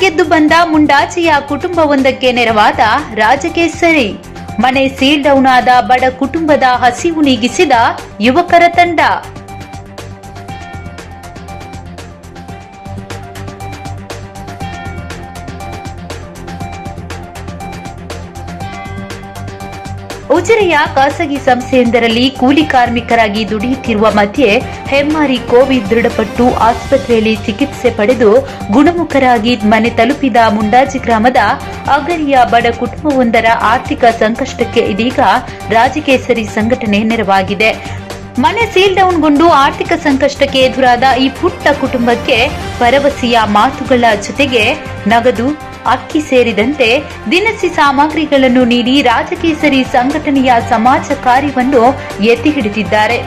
ಗೆದ್ದು ಬಂದ ಮುಂಡಾಚಿಯ ಕುಟುಂಬವೊಂದಕ್ಕೆ ನೆರವಾದ ರಾಜಕೇಸರಿ. ಮನೆ ಸೀಲ್ ಡೌನ್ ಆದ ಬಡ ಕುಟುಂಬದ ಹಸಿವು ನೀಗಿಸಿದ ಯುವಕರ ತಂಡ. ಉಜಿರೆಯ ಖಾಸಗಿ ಸಂಸ್ಥೆಯೊಂದರಲ್ಲಿ ಕೂಲಿ ಕಾರ್ಮಿಕರಾಗಿ ದುಡಿಯುತ್ತಿರುವ ಮಧ್ಯೆ ಹೆಮ್ಮಾರಿ ಕೋವಿಡ್ ದೃಢಪಟ್ಟು ಆಸ್ಪತ್ರೆಯಲ್ಲಿ ಚಿಕಿತ್ಸೆ ಪಡೆದು ಗುಣಮುಖರಾಗಿ ಮನೆ ತಲುಪಿದ ಮುಂಡಾಜಿ ಗ್ರಾಮದ ಅಗರಿಯ ಬಡ ಕುಟುಂಬವೊಂದರ ಆರ್ಥಿಕ ಸಂಕಷ್ಟಕ್ಕೆ ಇದೀಗ ರಾಜಕೇಸರಿ ಸಂಘಟನೆ ನೆರವಾಗಿದೆ. ಮನೆ ಸೀಲ್ ಡೌನ್ಗೊಂಡು ಆರ್ಥಿಕ ಸಂಕಷ್ಟಕ್ಕೆ ಎದುರಾದ ಈ ಪುಟ್ಟ ಕುಟುಂಬಕ್ಕೆ ಭರವಸೆಯ ಮಾತುಗಳ ಜೊತೆಗೆ ನಗದು ಅಕ್ಕಿ ಸೇರಿದಂತೆ ದಿನಸಿ ಸಾಮಗ್ರಿಗಳನ್ನು ನೀಡಿ ರಾಜಕೇಸರಿ ಸಂಘಟನೆಯ ಸಮಾಜ ಕಾರ್ಯವನ್ನು ಎತ್ತಿ ಹಿಡಿದಿದ್ದಾರೆ.